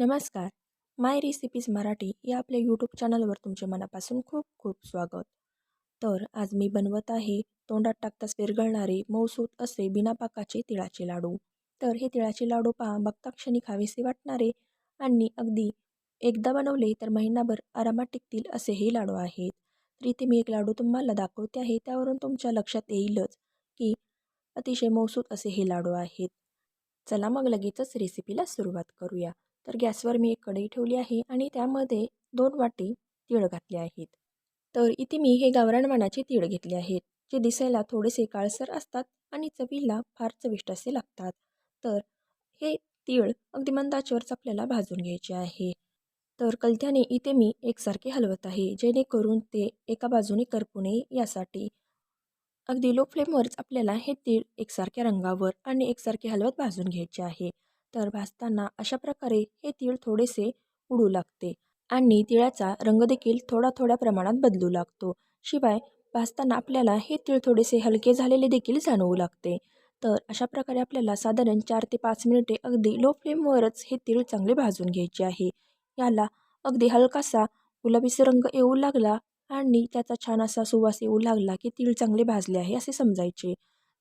नमस्कार. माय रेसिपीज मराठी या आपल्या यूट्यूब चॅनलवर तुमचे मनापासून खूप खूप स्वागत. तर आज मी बनवत आहे तोंडात टाकताच विरघळणारे मऊसूत असे बिना पाकाचे तिळाचे लाडू. तर हे तिळाचे लाडू पहा बघता क्षणी खावेसे वाटणारे आणि अगदी एकदा बनवले तर महिनाभर आरामात टिकतील असे हे लाडू आहेत. तर इथे मी एक लाडू तुम्हाला दाखवते आहे त्यावरून तुमच्या लक्षात येईलच की अतिशय मऊसूत असे हे लाडू आहेत. चला मग लगेचच रेसिपीला सुरुवात करूया. तर गॅसवर मी एक कढई ठेवली आहे आणि त्यामध्ये दोन वाटी तीळ घातले आहेत. तर इथे मी हे गावरान वाणाचे तीळ घेतले आहेत जे दिसायला थोडेसे काळसर असतात आणि चवीला फार चविष्ट असे लागतात. तर हे तीळ अगदी मंदाच्यावरच आपल्याला भाजून घ्यायचे आहे. तर कलत्याने इथे मी एकसारखे हलवत आहे जेणेकरून ते एका बाजूने करपू नये यासाठी. अगदी लो फ्लेमवरच आपल्याला हे तीळ एकसारख्या रंगावर आणि एकसारखे हलवत भाजून घ्यायचे आहे. तर भाजताना अशा प्रकारे हे तीळ थोडेसे उडू लागते आणि तिळाचा रंग देखील थोडा थोड्या प्रमाणात बदलू लागतो. शिवाय भाजताना आपल्याला हे तीळ थोडेसे हलके झालेले देखील जाणवू लागते. तर अशा प्रकारे आपल्याला साधारण चार ते पाच मिनिटे अगदी लो फ्लेमवरच हे तीळ चांगले भाजून घ्यायचे आहे. याला अगदी हलकासा गुलाबीचा रंग येऊ लागला आणि त्याचा छान असा सुवास येऊ लागला की तीळ चांगले भाजले आहे असे समजायचे.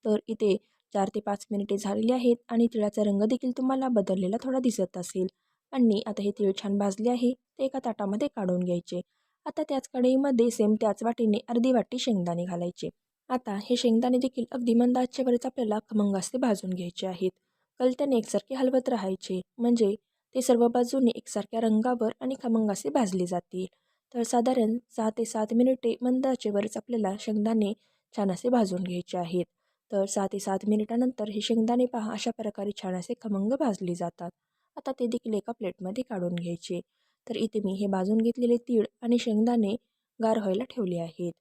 तर इथे चार ते पाच मिनिटे झालेली आहेत आणि तिळाचा रंग देखील तुम्हाला बदललेला थोडा दिसत असेल. आणि आता हे तीळ छान भाजले आहे ते एका ताटामध्ये काढून घ्यायचे. आता त्याच कढईमध्ये सेम त्याच वाटीने अर्धी वाटी शेंगदाणे घालायचे. आता हे शेंगदाणे देखील अगदी मंद आपल्याला खमंग भाजून घ्यायचे आहेत. कलत्याने एकसारखे हलवत राहायचे म्हणजे ते सर्व बाजूने एकसारख्या रंगावर आणि खमंग असे भाजले जातील. तर साधारण सहा ते सात मिनिटे मंद आचेवरच आपल्याला शेंगदाणे छान असे भाजून घ्यायचे आहेत. तर सहा ते सात मिनिटानंतर हे शेंगदाणे पहा अशा प्रकारे छान असे खमंग भाजले जातात. आता ते देखील एका प्लेटमध्ये काढून घ्यायचे. तर इथे मी हे भाजून घेतलेले तीळ आणि शेंगदाणे गार व्हायला ठेवले आहेत.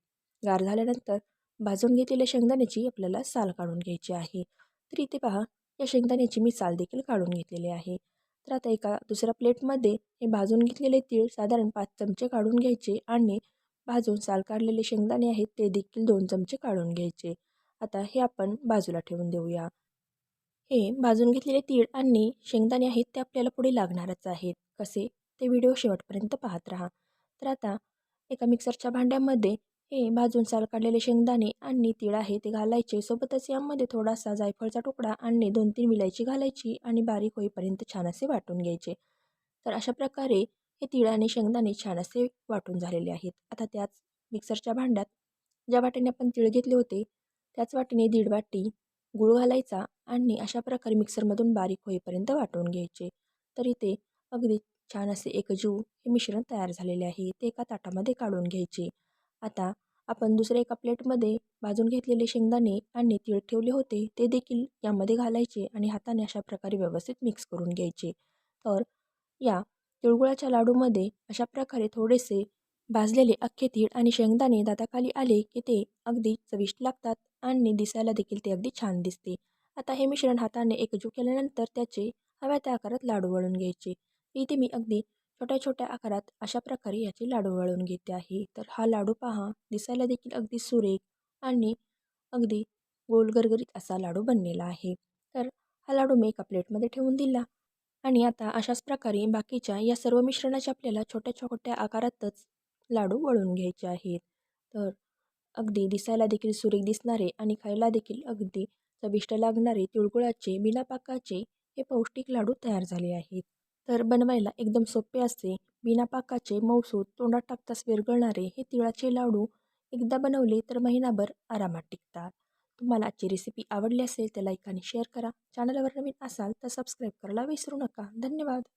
गार झाल्यानंतर भाजून घेतलेल्या शेंगदाण्याची आपल्याला साल काढून घ्यायची आहे. तर इथे पहा या शेंगदाण्याची मी साल देखील काढून घेतलेली आहे. तर आता एका दुसऱ्या प्लेटमध्ये हे भाजून घेतलेले तीळ साधारण पाच चमचे काढून घ्यायचे आणि भाजून साल काढलेले शेंगदाणे आहेत ते देखील दोन चमचे काढून घ्यायचे. आता हे आपण बाजूला ठेवून देऊया. हे भाजून घेतलेले तीळ आणि शेंगदाणे आहेत ते आपल्याला पुढे लागणारच आहेत. कसे? ते व्हिडिओ शेवटपर्यंत पाहत राहा. तर आता एका मिक्सरच्या भांड्यामध्ये हे भाजून साल काढलेले शेंगदाणे आणि तीळ आहे ते घालायचे. सोबतच यामध्ये थोडासा जायफळचा तुकडा आणि दोन तीन विलायची घालायची आणि बारीक होईपर्यंत छान असे वाटून घ्यायचे. तर अशा प्रकारे हे तीळ आणि शेंगदाणे छान असे वाटून झालेले आहेत. आता त्याच मिक्सरच्या भांड्यात ज्या वाट्याने आपण तीळ घेतले होते त्याच वाटीने दीड वाटी गूळ घालायचा आणि अशा प्रकारे मिक्सरमधून बारीक होईपर्यंत वाटून घ्यायचे. तर इथे अगदी छान असे एकजीव हे मिश्रण तयार झालेले आहे ते एका ताटामध्ये काढून घ्यायचे. आता आपण दुसऱ्या एका प्लेटमध्ये भाजून घेतलेले शेंगदाणे आणि तीळ ठेवले होते ते देखील यामध्ये घालायचे आणि हाताने अशा प्रकारे व्यवस्थित मिक्स करून घ्यायचे. तर या तिळगुळाच्या लाडूमध्ये अशा प्रकारे थोडेसे भाजलेले अख्खे तीळ आणि शेंगदाणे दाताखाली आले की ते अगदी चविष्ट लागतात आणि दिसायला देखील ते अगदी छान दिसते. आता हे मिश्रण हाताने एकजू केल्यानंतर त्याचे हव्या त्या आकारात लाडू वळून घ्यायचे. इथे मी अगदी छोट्या छोट्या आकारात अशा प्रकारे याचे लाडू वळून घेते आहे. तर हा लाडू पहा दिसायला देखील अगदी सुरेख आणि अगदी गोलगरगरीत असा लाडू बनलेला आहे. तर हा लाडू मी एका प्लेटमध्ये ठेवून दिला आणि आता अशाच प्रकारे बाकीच्या या सर्व मिश्रणाच्या आपल्याला छोट्या छोट्या आकारातच लाडू वळून घ्यायचे आहेत. तर अगदी दिसायला देखील सुरेख दिसणारे आणि खायला देखील अगदी चविष्ट लागणारे तिळगुळाचे बिना पाकाचे हे पौष्टिक लाडू तयार झाले आहेत. तर बनवायला एकदम सोपे असते बिना पाकाचे मौसूद तोंडात टाकताच विरघळणारे हे तिळाचे लाडू एकदा बनवले तर महिनाभर आरामात टिकतात. तुम्हाला आजची रेसिपी आवडली असेल तर लाईक आणि शेअर करा. चॅनलवर नवीन असाल तर सबस्क्राईब करायला विसरू नका. धन्यवाद.